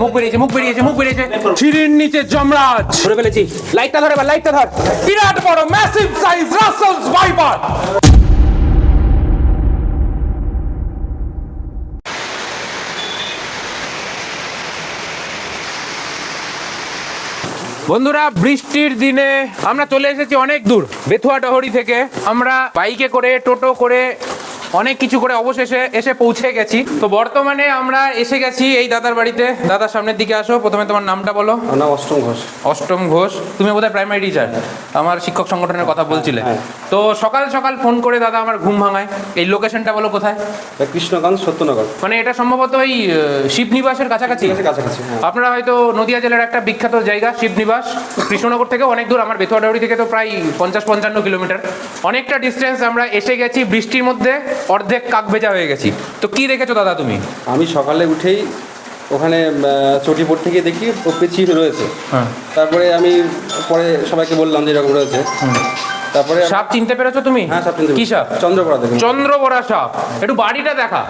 মুখ বেরিয়েছে মুখ বেরিয়েছে মুখ বেরিয়েছে। সিঁড়ির নিচে যমরাজ। ধরে ফেলেছি। লাইটটা ধরে এবার লাইটটা ধর। বিরাট বড় ম্যাসিভ সাইজ ভাইপার বন্ধুরা বৃষ্টির দিনে আমরা চলে এসেছি অনেক দূর। বেথুয়া ডহরি থেকে। আমরা বাইকে করে টোটো করে অনেক কিছু করে অবশেষে এসে পৌঁছে গেছি। তো বর্তমানে আমরা এসে গেছি এই দাদার বাড়িতে। দাদার সামনের দিকে আসো। প্রথমে তোমার নামটা বলো। নাম অষ্টম ঘোষ। অষ্টম ঘোষ। তুমি বোধহয় প্রাইমারি টিচার আমার শিক্ষক সংগঠনের কথা বলছিলে। তো সকাল সকাল ফোন করে দাদা আমার ঘুম ভাঙায়। এই লোকেশনটা বলো কোথায়? কৃষ্ণগঞ্জ সত্যনগর। মানে এটা সম্ভবত ওই শিবনিবাসের কাছাকাছি? কাছাকাছি হ্যাঁ। আপনারা হয়তো নদিয়া জেলার একটা বিখ্যাত জায়গা শিবনিবাস কৃষ্ণনগর থেকে অনেক দূর। আমার বেথুয়াডাউরি থেকে তো প্রায় পঞ্চাশ পঞ্চান্ন কিলোমিটার। অনেকটা ডিস্টেন্স আমরা এসে গেছি বৃষ্টির মধ্যে। অর্ধেক কাক ভেজা হয়ে গেছি। তো কি দেখেছ দাদা তুমি? আমি সকালে উঠেই ওখানে চটিপুর থেকে দেখি পেছিয়ে রয়েছে। হ্যাঁ। তারপরে আমি পরে সবাইকে বললাম যে এরকম রয়েছে। তারপরে সাপ চিনতে পেরেছ তুমি? হ্যাঁ সাপ চিনতে কি সাপ? চন্দ্রপড়া দেখুন। চন্দ্রবরা সাপ। একটু বাড়িটা দেখা।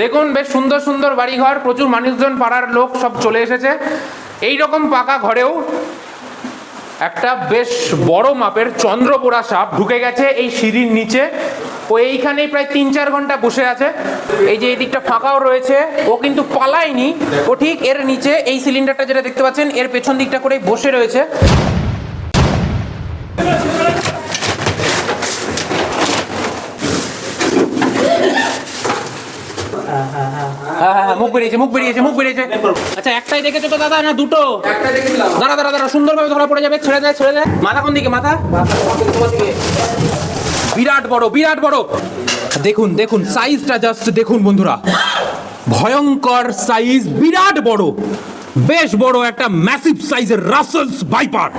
দেখুন বেশ সুন্দর সুন্দর বাড়িঘর প্রচুর মানুষজন পাড়ার লোক সব চলে এসেছে। এই রকম পাকা ঘরেও একটা বেশ বড় মাপের চন্দ্রপোড়া সাপ ঢুকে গেছে এই সিঁড়ির নিচে। ও এইখানেই প্রায় তিন চার ঘণ্টা বসে আছে। এই যে এই দিকটা ফাঁকাও রয়েছে ও কিন্তু পালায়নি। ও ঠিক এর নিচে এই সিলিন্ডারটা যেটা দেখতে পাচ্ছেন এর পেছন দিকটা করে বসে রয়েছে। হ্যাঁ হ্যাঁ হ্যাঁ মুখ বেরিয়েছে মুখ বেরিয়েছে মুখ বেরিয়েছে। আচ্ছা একটাই দেখেছ তো দাদা না দুটো? একটা দেখেছিলাম দাঁড়া দাঁড়া দাঁড়া সুন্দরভাবে ধরা পড়ে যাবে ছেড়ে দেয় ছেড়ে দেয় মাথা কোন দিকে মাথা? বিরাট বড় বিরাট বড়। দেখুন দেখুন সাইজটা জাস্ট দেখুন বন্ধুরা। ভয়ঙ্কর সাইজ বিরাট বড়। বেশ বড় একটা ম্যাসিভ সাইজের রাসেলস ভাইপার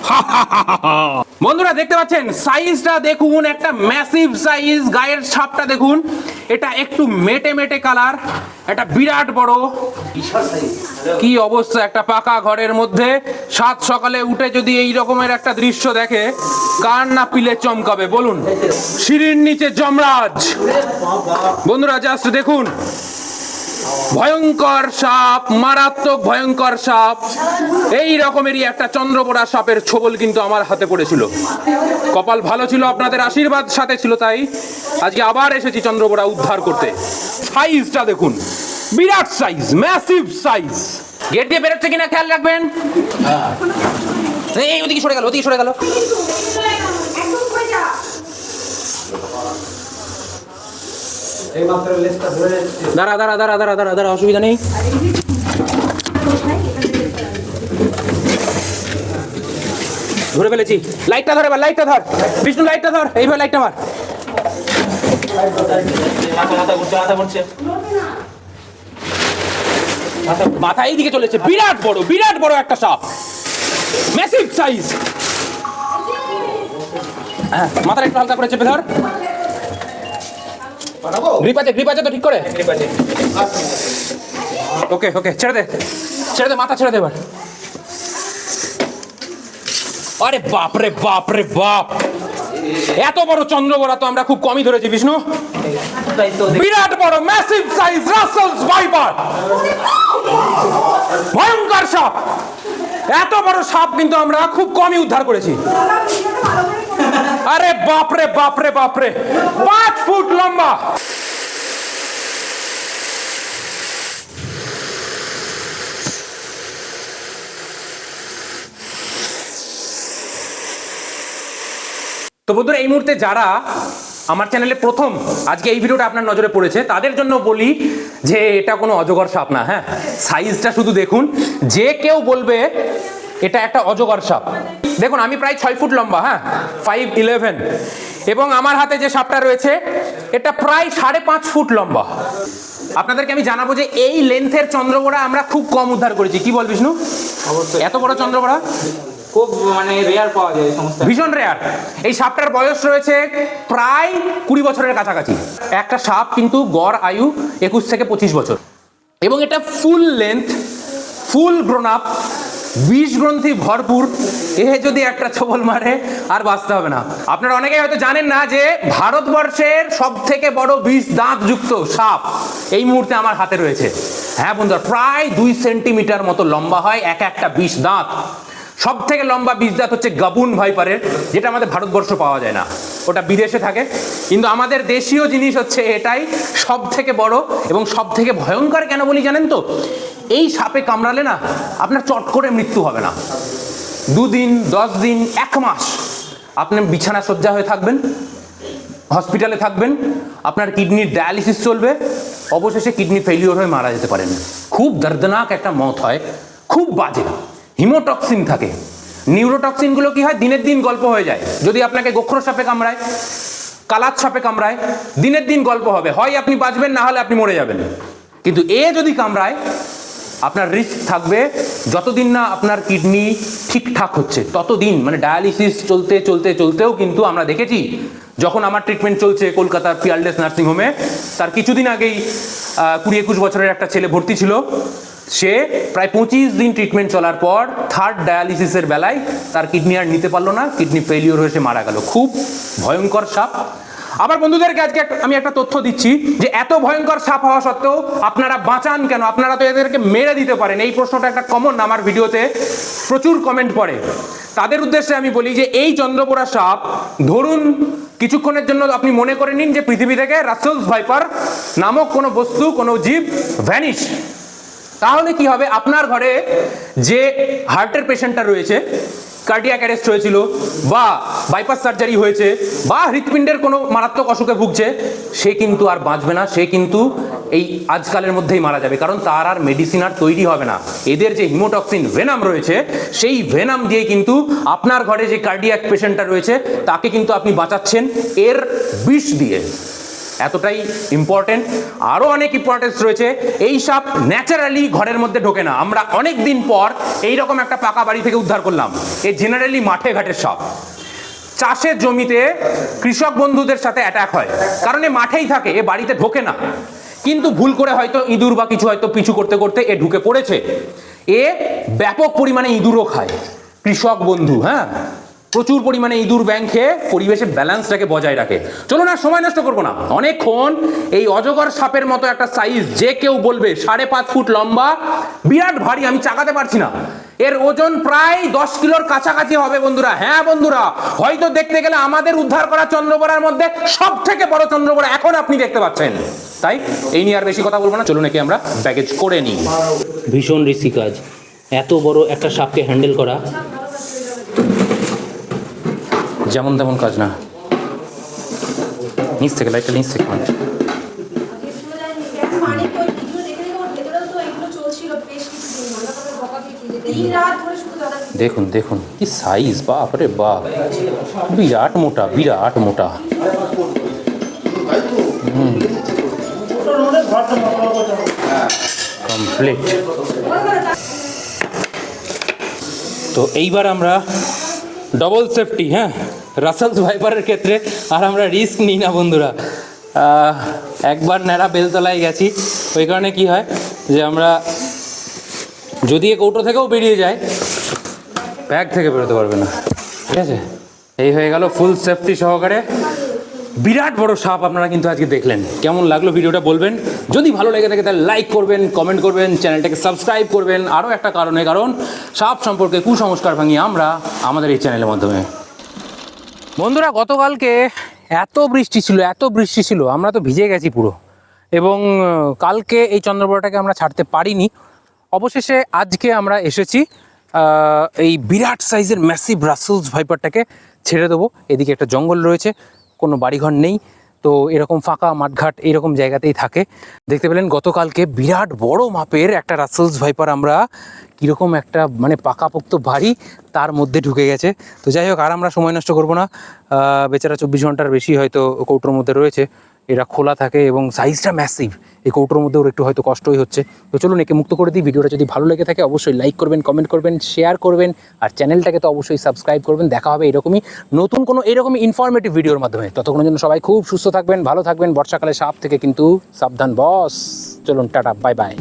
বন্ধুরা, দেখতে পাচ্ছেন? সাইজটা দেখুন, একটা ম্যাসিভ সাইজ গায়ের ছাপটা দেখুন। এটা একটু মেটে মেটে কালার এটা বিরাট বড়। কি অবস্থা, একটা পাকা ঘরের মধ্যে। সাত সকালে উঠে যদি এই রকমের একটা দৃশ্য দেখে কার না পিলে চমকাবে, বলুন। সিঁড়ির নিচে যমরাজ। বন্ধুরা জাস্ট দেখুন। ভয়ঙ্কর সাপ মারাত্মক ভয়ঙ্কর সাপ। এই রকমেরই একটা চন্দ্রপোড়া সাপের ছোবল কিন্তু আমার হাতে পড়েছিল। কপাল ভালো ছিল আপনাদের আশীর্বাদ সাথে ছিল তাই। আজকে আবার এসেছি চন্দ্রপোড়া উদ্ধার করতে। সাইজটা দেখুন। বিরাট সাইজ ম্যাসিভ সাইজ গেট দিয়ে বেরোচ্ছে কিনা খেয়াল রাখবেন? এই ওদিকে সরে গেল ওদিকে সরে গেল। দাঁড়া দাঁড়া দাঁড়া দাঁড়া দাঁড়া অসুবিধা নেই। ধরে ফেলেছি। লাইটটা ধর এবার, লাইটটা ধর। বিষ্ণু, লাইটটা ধর। এইভাবে লাইটটা মার। মাথা এই দিকে চলেছে। বিরাট বড় বিরাট বড় একটা সাপ। ম্যাসিভ সাইজ মাথাটা একটু হালকা করে চেপে ধর। গ্রিপ আছে গ্রিপ আছে তো ঠিক করে। ওকে ওকে ছেড়ে দে। ছেড়ে দে মাথা ছেড়ে দে এবার। আরে বাপ রে বাপ রে বাপ। এত বড় চন্দ্রবরা তো আমরা খুব কমই ধরেছি বিষ্ণু। বিরাট বড় ম্যাসিভ সাইজ রাসেলস ভাইপার ভয়ঙ্কর সাপ। এত বড় সাপ কিন্তু আমরা খুব কমই উদ্ধার করেছি। আরে বাপরে বাপরে বাপরে। পাঁচ ফুট লম্বা। তো বন্ধুরা, এই মুহূর্তে যারা আমার চ্যানেলে প্রথম, আজকে এই ভিডিওটা আপনার নজরে পড়েছে, তাদের জন্য বলি যে এটা কোনো অজগর সাপ না হ্যাঁ? সাইজটা শুধু দেখুন। যে কেউ বলবে, এটা একটা অজগর সাপ। দেখুন আমি প্রায় ছয় ফুট লম্বা হ্যাঁ? ফাইভ ইলেভেন এবং আমার হাতে যে সাপটা রয়েছে এটা প্রায় সাড়ে পাঁচ ফুট লম্বা। আপনাদেরকে আমি জানাব যে এই লেন্থের চন্দ্রবড়া আমরা খুব কম উদ্ধার করেছি। কি বল বিষ্ণু? অবশ্যই। এত বড় চন্দ্রবড়া খুব মানে রেয়ার পাওয়া যায় ভীষণ রেয়ার এই সাপটার বয়স রয়েছে প্রায় কুড়ি বছরের কাছাকাছি। একটা সাপ কিন্তু গড় আয়ু একুশ থেকে পঁচিশ বছর। এবং এটা full length full grown up বিষ গ্রন্থি ভরপুর, এ যদি একটা ছবল মারে, আর বাঁচতে হবে না। আপনারা অনেকেই হয়তো জানেন না যে ভারতবর্ষের সব থেকে বড় বিষ দাঁত যুক্ত সাপ এই মুহূর্তে আমার হাতে রয়েছে। হ্যাঁ বন্ধুরা, প্রায় দুই সেন্টিমিটার মতো লম্বা হয় এক একটা বিষ দাঁত। সব থেকে লম্বা দাঁত হচ্ছে গাবুন ভাইপারের, যেটা আমাদের ভারতবর্ষ পাওয়া যায় না। ওটা বিদেশে থাকে। কিন্তু আমাদের দেশীয় জিনিস হচ্ছে এটাই সব থেকে বড় এবং সব থেকে ভয়ঙ্কর কেন বলি জানেন তো? এই সাপে কামড়ালে না আপনার চট করে মৃত্যু হবে না। দুদিন দশ দিন এক মাস আপনি বিছানা শয্যা হয়ে থাকবেন, হসপিটালে থাকবেন, আপনার কিডনির ডায়ালিসিস চলবে, অবশেষে কিডনি ফেলিওর হয়ে মারা যেতে পারেন। খুব দর্দনাক একটা মত হয়, খুব বাজে। হিমোটক্সিন থাকে। নিউরোটক্সিনগুলো কি হয়? দিনের দিন গল্প হয়ে যায়। যদি আপনাকে গোখর সাপে কামড়ায়, কালাত সাপে কামড়ায়, দিনের দিন গল্প হবে। হয় আপনি বাঁচবেন, না হলে আপনি মরে যাবেন। কিন্তু এ যদি কামড়ায় আপনার রিস্ক থাকবে, যতদিন না আপনার কিডনি ঠিকঠাক হচ্ছে, ততদিন মানে ডায়ালিসিস চলতে চলতে, চলতেও কিন্তু আমরা দেখেছি, যখন আমার ট্রিটমেন্ট চলছে কলকাতার পিয়ারলেস নার্সিংহোমে তার কিছুদিন আগেই কুড়ি একুশ বছরের একটা ছেলে ভর্তি ছিল, সে প্রায় পঁচিশ দিন ট্রিটমেন্ট চলার পর থার্ড ডায়ালিসিসের বেলায় তার কিডনি আর নিতে পারল না কিডনি ফেলিওর হয়ে সে মারা গেল। খুব ভয়ঙ্কর সাপ। আবার বন্ধুদেরকে আজকে আমি একটা তথ্য দিচ্ছি যে এত ভয়ঙ্কর সাপ হওয়া সত্ত্বেও আপনারা বাঁচান কেন? আপনারা তো এদেরকে মেরে দিতে পারেন। এই প্রশ্নটা একটা কমন আমার ভিডিওতে প্রচুর কমেন্ট পড়ে। তাদের উদ্দেশ্যে আমি বলি যে এই চন্দ্রপোড়া সাপ, ধরুন কিছুক্ষণের জন্য আপনি মনে করে নিন যে পৃথিবী থেকে রাসেলস ভাইপার নামক কোনো বস্তু, কোনো জীব ভ্যানিশ তাহলে কি হবে? আপনার ঘরে যে হার্টের পেশেন্টটা রয়েছে কার্ডিয়াক অ্যারেস্ট হয়েছিল, বা বাইপাস সার্জারি হয়েছে, বা হৃৎপিণ্ডের কোনো মারাত্মক অসুখে ভুগছে, সে কিন্তু আর বাঁচবে না, সে কিন্তু এই আজকালের মধ্যেই মারা যাবে, কারণ তার আর মেডিসিন আর তৈরি হবে না। এদের যে হিমোটক্সিন ভেনাম রয়েছে, সেই ভেনাম দিয়ে কিন্তু আপনার ঘরে যে কার্ডিয়াক পেশেন্টটা রয়েছে, তাকে কিন্তু আপনি বাঁচাচ্ছেন, এর বিষ দিয়ে। এতটাই ইম্পর্টেন্ট আরও অনেক ইম্পর্টেন্স রয়েছে। এই সাপ ন্যাচারালি ঘরের মধ্যে ঢোকে না। আমরা অনেক দিন পর এই রকম একটা পাকা বাড়ি থেকে উদ্ধার করলাম। এ জেনারেলি মাঠে ঘাটের সাপ। চাষের জমিতে কৃষক বন্ধুদের সাথে অ্যাটাক হয়। কারণ এ মাঠেই থাকে, এ বাড়িতে ঢোকে না। কিন্তু ভুল করে হয়তো ইঁদুর বা কিছু হয়তো পিছু করতে করতে এ ঢুকে পড়েছে। এ ব্যাপক পরিমাণে ইঁদুরও খায়। কৃষক বন্ধু হ্যাঁ? প্রচুর পরিমাণে ইঁদুর ব্যাং খেয়ে পরিবেশের ব্যালেন্সটাকে বজায় রাখে। চলুন আর সময় নষ্ট করব না। অনেকক্ষণ এই অজগর সাপের মতো একটা সাইজ যে কেউ বলবে সাড়ে পাঁচ ফুট লম্বা, বিরাট ভারী, আমি চাকাতে পারছি না। এর ওজন প্রায় দশ কিলোর কাছাকাছি হবে বন্ধুরা। হ্যাঁ বন্ধুরা, হয়তো দেখতে গেলে আমাদের উদ্ধার করা চন্দ্রবড়ার মধ্যে সব থেকে বড় চন্দ্রবড়া এখন আপনি দেখতে পাচ্ছেন। তাই এই নিয়ে আর বেশি কথা বলব না। চলুন একে আমরা প্যাকেজ করে নিই। ভীষণ রিস্কি কাজ। এত বড় একটা সাপকে হ্যান্ডেল করা। যেমন তেমন কাজ না। নিচ থেকে, লাইটটা নিচ থেকে মানে। দেখুন দেখুন, কি সাইজ বাপ রে বাপ। বিরাট মোটা বিরাট মোটা। কমপ্লিট তো এইবার আমরা ডবল সেফটি হ্যাঁ? রাসেলস ভাইপারের ক্ষেত্রে আর আমরা রিস্ক নিই না, বন্ধুরা। একবার ন্যাড়া বেলতলায় গেছি, ওই কারণে কি হয় যে আমরা যদি এ কৌটো থেকেও বেরিয়ে যায় ব্যাগ থেকে বেরোতে পারবে না। ঠিক আছে? এই হয়ে গেল ফুল সেফটি সহকারে। বিরাট বড় সাপ আপনারা কিন্তু আজকে দেখলেন। কেমন লাগল ভিডিওটা বলবেন? যদি ভালো লেগে থাকে তাহলে লাইক করবেন কমেন্ট করবেন, চ্যানেলটাকে সাবস্ক্রাইব করবেন। আরও একটা কারণে, কারণ সাপ সম্পর্কে কুসংস্কার ভাঙি আমরা আমাদের এই চ্যানেলের মাধ্যমে বন্ধুরা, গতকালকে এত বৃষ্টি ছিল, এত বৃষ্টি ছিল, আমরা তো ভিজে গেছি পুরো। এবং কালকে এই চন্দ্রবড়াটাকে আমরা ছাড়তে পারিনি। অবশেষে আজকে আমরা এসেছি এই বিরাট সাইজের ম্যাসিভ রাসুলস ভাইপারটাকে ছেড়ে দেবো। এদিকে একটা জঙ্গল রয়েছে, কোনো বাড়িঘর নেই। তো এরকম ফাঁকা মাঠঘাট এরকম জায়গাতেই থাকে। দেখতে পেলেন গতকালকে বিরাট বড় মাপের একটা রাসেলস ভাইপার আমরা কীরকম একটা মানে পাকাপোক্ত বাড়ি তার মধ্যে ঢুকে গেছে। তো যাই হোক, আর আমরা সময় নষ্ট করব না। বেচারা চব্বিশ ঘণ্টার বেশি হয়তো কৌটোর মধ্যে রয়েছে। এরা খোলা থাকে এবং সাইজটা ম্যাসিভ এই কৌটোর মধ্যে ওর একটু হয়তো কষ্টই হচ্ছে। তো চলুন একে মুক্ত করে দিই। ভিডিওটা যদি ভালো লেগে থাকে অবশ্যই লাইক করবেন কমেন্ট করবেন শেয়ার করবেন। আর চ্যানেলটাকে তো অবশ্যই সাবস্ক্রাইব করবেন। দেখা হবে এরকমই নতুন কোনো এরকমই ইনফরমেটিভ ভিডিওর মাধ্যমে। ততক্ষণের জন্য সবাই খুব সুস্থ থাকবেন, ভালো থাকবেন। বর্ষাকালে সাপ থেকে কিন্তু সাবধান বস চলুন, টাটা বাই বাই